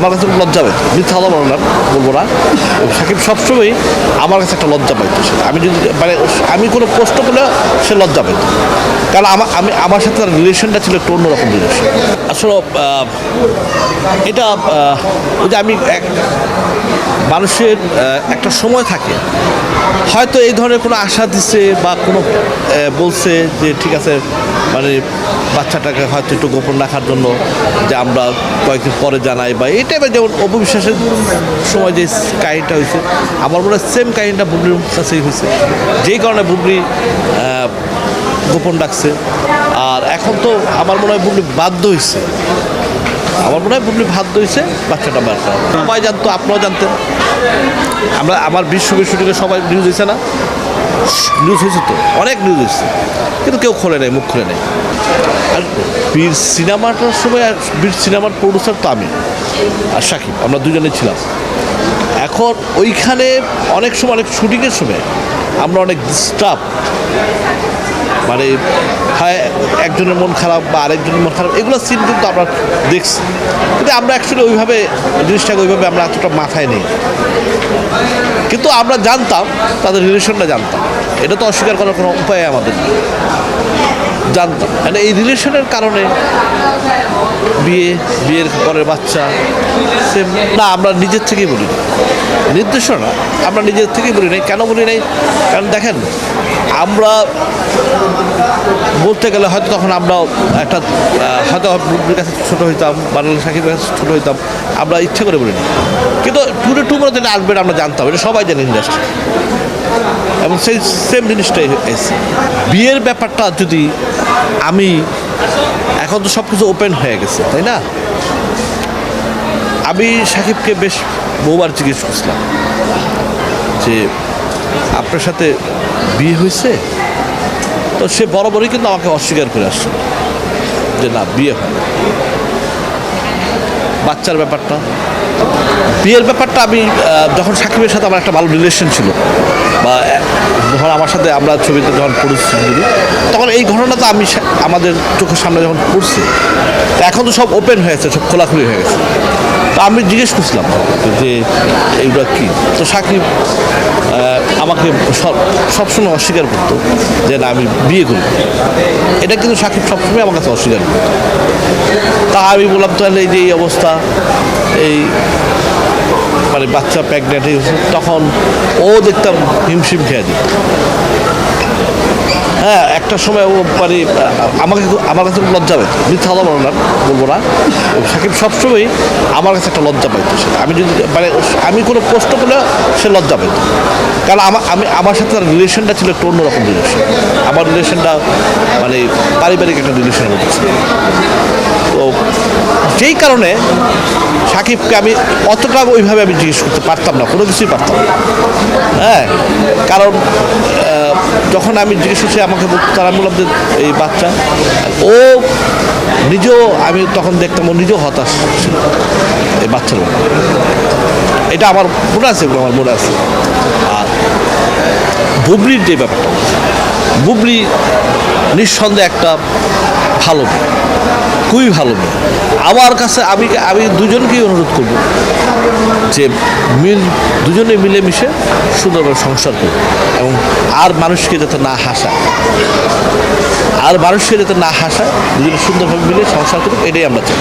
আমার কাছে লজ্জা পাইতো মিথ্যা কথা বলো না, বলব না। সাকিব সবসময়ই আমার কাছে একটা লজ্জা পাইতো সে আমি যদি মানে আমি কোনো প্রশ্ন করলে সে লজ্জা পাইতো কারণ আমার আমি, আমার সাথে তার রিলেশনটা ছিল একটু অন্যরকম রিলেশন আসলে এটা ওই যে আমি এক মানুষের একটা সময় থাকে। হয়তো এই ধরনের কোনো আশা দিচ্ছে বা কোনো বলছে যে ঠিক আছে মানে বাচ্চাটাকে হয়তো একটু গোপন রাখার জন্য যে আমরা কয়েকদিন পরে জানাই বা এই টাইপের যেমন অপবিশ্বাসের সময় যে কাহিনিটা হয়েছে, আমার মনে হয় সেম কাহিনিটা বুবলির কাছেই হয়েছে। যেই কারণে বুবলি গোপন রাখছে। আর এখন তো আমার মনে হয় বুবলি বাধ্য হয়েছে। আমার মনে হয় বুবলি বাধ্য হয়েছে বাচ্চাটা করা সবাই জানতো, আপনারাও জানতেন। আমরা আমার বিশ্ব বিশ্বটিকে সবাই নিউজ হয়েছে না। নিউজ হয়েছে তো, অনেক নিউজ হয়েছে। কিন্তু কেউ খোলে নাই, মুখ খুলে নেই। আর বীর সিনেমাটার সময় আর বীর সিনেমার প্রডিউসার তো আমি আর সাকিব, আমরা দুজনে ছিলাম। এখন ওইখানে অনেক সময়, অনেক শুটিংয়ের সময় আমরা অনেক ডিস্টার্ব মানে হয় একজনের মন খারাপ বা আরেকজনের মন খারাপ, এগুলো সিন কিন্তু আমরা দেখছি। কিন্তু আমরা অ্যাকচুয়ালি ওইভাবে জিনিসটাকে ওইভাবে আমরা এতটা মাথায় নেই। কিন্তু আমরা জানতাম, তাদের রিলেশনটা জানতাম। এটা তো অস্বীকার করার কোনো উপায় আমাদের জানতাম। মানে এই রিলেশনের কারণে বিয়ে, বিয়ের পরের বাচ্চা সেম না, আমরা নিজের থেকেই বলি নির্দেশনা, আমরা নিজের থেকেই বলি নাই। কেন বলি নাই? কারণ দেখেন, আমরা বলতে গেলে হয়তো তখন আমরা একটা হয়তো বুবলির কাছে ছোটো হইতাম বানাল সাকিবের কাছে ছোটো হইতাম। আমরা ইচ্ছে করে বলিনি। কিন্তু টুরে টু মনে আসবে আমরা জানতাম। এটা সবাই জানে ইন্ডাস্ট্রি এবং সেই সেম জিনিসটাই এসে বিয়ের ব্যাপারটা যদি আমি, এখন তো সব কিছু ওপেন হয়ে গেছে, তাই না? আমি সাকিবকে বেশ বহুবার জিজ্ঞেস করছিলাম যে, আপনার সাথে বিয়ে হয়েছে? তো সে বরাবরই কিন্তু আমাকে অস্বীকার করে আসছে যে, না, বিয়ে হয় বাচ্চার ব্যাপারটা। বিয়ের ব্যাপারটা আমি যখন সাকিবের সাথে আমার একটা ভালো রিলেশন ছিল বা যখন আমার সাথে আমরা ছবিতে যখন করি তখন এই ঘটনাটা আমি আমাদের চোখের সামনে যখন পড়ছি এখন তো সব ওপেন হয়েছে সব খোলাখুলি হয়ে গেছে। তো আমি জিজ্ঞেস করছিলাম, যে এইগুলো কী? তো সাকিব আমাকে সব, সবসময় অস্বীকার করতো, যে না, আমি বিয়ে করি এটা কিন্তু সাকিব সবসময় আমার কাছে অস্বীকার করতো। তা আমি বললাম, তাহলে এই যে এই অবস্থা, এই মানে বাচ্চা প্রেগনেন্ট তখন ও দেখতাম হিমশিম খেয়ে যেত হ্যাঁ একটা সময় ও মানে আমাকে আমার কাছে লজ্জা পাইতো। মিথ্যা কথা বলব না বলব না। সাকিব সবসময়ই আমার কাছে একটা লজ্জা পাইতো সে আমি যদি মানে আমি কোনো প্রশ্ন করলে সে লজ্জা পাইতো। কারণ আমার আমি আমার সাথে তার রিলেশনটা ছিল একটু অন্যরকম রিলেশন আমার রিলেশনটা মানে পারিবারিক একটা রিলেশনের মধ্যে ছিল। তো যেই কারণে সাকিবকে আমি অতটা ওইভাবে আমি জিজ্ঞেস করতে পারতাম না, কোনো কিছুই পারতাম না। হ্যাঁ কারণ যখন আমি জিজ্ঞেস করছি আমাকে তারা বললাম যে এই বাচ্চা। ও নিজেও, আমি তখন দেখতাম ও নিজেও হতাশ ছিল এই বাচ্চার এটা আমার মনে আছে, আমার মনে আছে। আর বুবলির যে ব্যাপারটা, বুবলি নিঃসন্দেহে একটা ভালো খুবই ভালো মেয়ে। আমার কাছে আমি আমি দুজনকেই অনুরোধ করব যে মিল, দুজনে মিলেমিশে সুন্দরভাবে সংসার করব এবং আর মানুষকে যাতে না হাসা আর মানুষকে যাতে না হাসা দুজনে সুন্দরভাবে মিলে সংসার করুক, এটাই আমরা চাই।